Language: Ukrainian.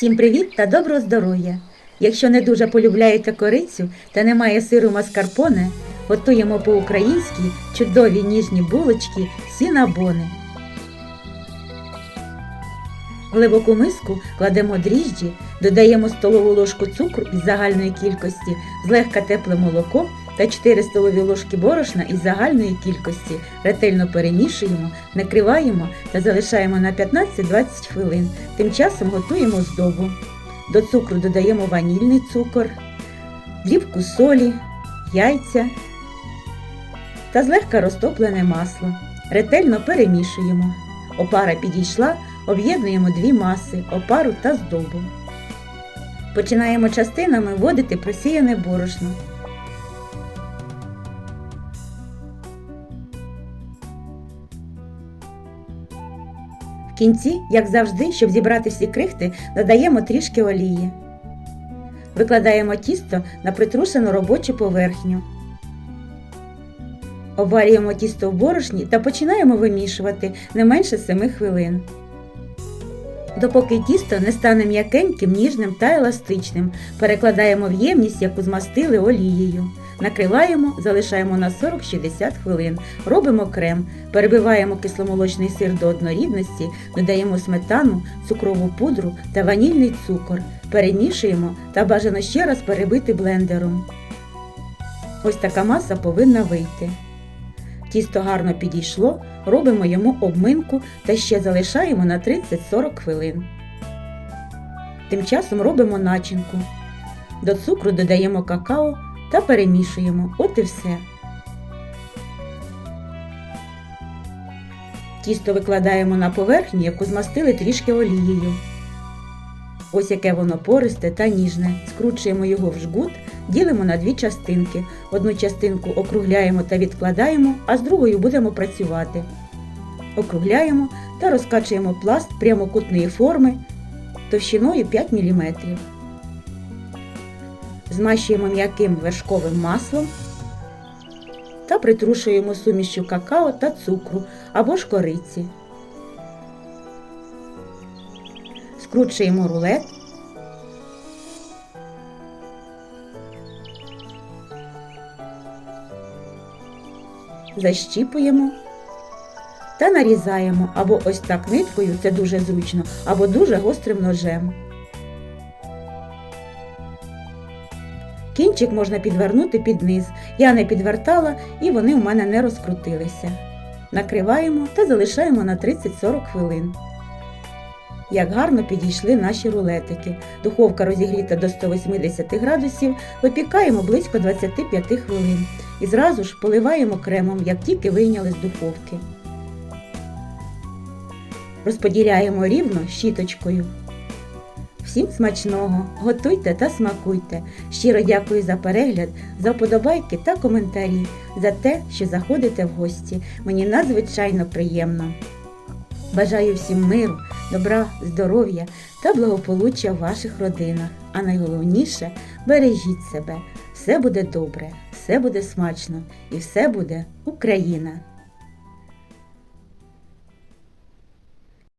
Всім привіт та доброго здоров'я! Якщо не дуже полюбляєте корицю та немає сиру маскарпоне, готуємо по-українськи чудові ніжні булочки сінабони. В глибоку миску кладемо дріжджі, додаємо столову ложку цукру із загальної кількості, злегка тепле молоко та 4 столові ложки борошна із загальної кількості. Ретельно перемішуємо, накриваємо та залишаємо на 15-20 хвилин. Тим часом готуємо здобу. До цукру додаємо ванільний цукор, дрібку солі, яйця та злегка розтоплене масло. Ретельно перемішуємо. Опара підійшла, об'єднуємо дві маси, опару та здобу. Починаємо частинами вводити просіяне борошно. Кінці, як завжди, щоб зібрати всі крихти, додаємо трішки олії. Викладаємо тісто на притрушену робочу поверхню. Обвалюємо тісто в борошні та починаємо вимішувати не менше 7 хвилин. Допоки тісто не стане м'якеньким, ніжним та еластичним, перекладаємо в ємність, яку змастили олією. Накриваємо, залишаємо на 40-60 хвилин. Робимо крем, перебиваємо кисломолочний сир до однорідності, додаємо сметану, цукрову пудру та ванільний цукор. Перемішуємо та бажано ще раз перебити блендером. Ось така маса повинна вийти. Тісто гарно підійшло, робимо йому обминку та ще залишаємо на 30-40 хвилин. Тим часом робимо начинку. До цукру додаємо какао та перемішуємо. От і все. Тісто викладаємо на поверхню, яку змастили трішки олією. Ось яке воно пористе та ніжне. Скручуємо його в жгут, ділимо на дві частинки. Одну частинку округляємо та відкладаємо, а з другою будемо працювати. Округляємо та розкачуємо пласт прямокутної форми товщиною 5 мм. Змащуємо м'яким вершковим маслом та притрушуємо сумішю какао та цукру або ж кориці. Скручуємо рулет. Защіпуємо та нарізаємо або ось так ниткою, це дуже зручно, або дуже гострим ножем. Кінчик можна підвернути під низ. Я не підвертала і вони у мене не розкрутилися. Накриваємо та залишаємо на 30-40 хвилин. Як гарно підійшли наші рулетики. Духовка розігріта до 180 градусів, випікаємо близько 25 хвилин і зразу ж поливаємо кремом, як тільки вийняли з духовки. Розподіляємо рівно щіточкою. Всім смачного, готуйте та смакуйте. Щиро дякую за перегляд, за вподобайки та коментарі, за те, що заходите в гості. Мені надзвичайно приємно. Бажаю всім миру, добра, здоров'я та благополуччя в ваших родинах. А найголовніше бережіть себе. Все буде добре, все буде смачно і все буде Україна!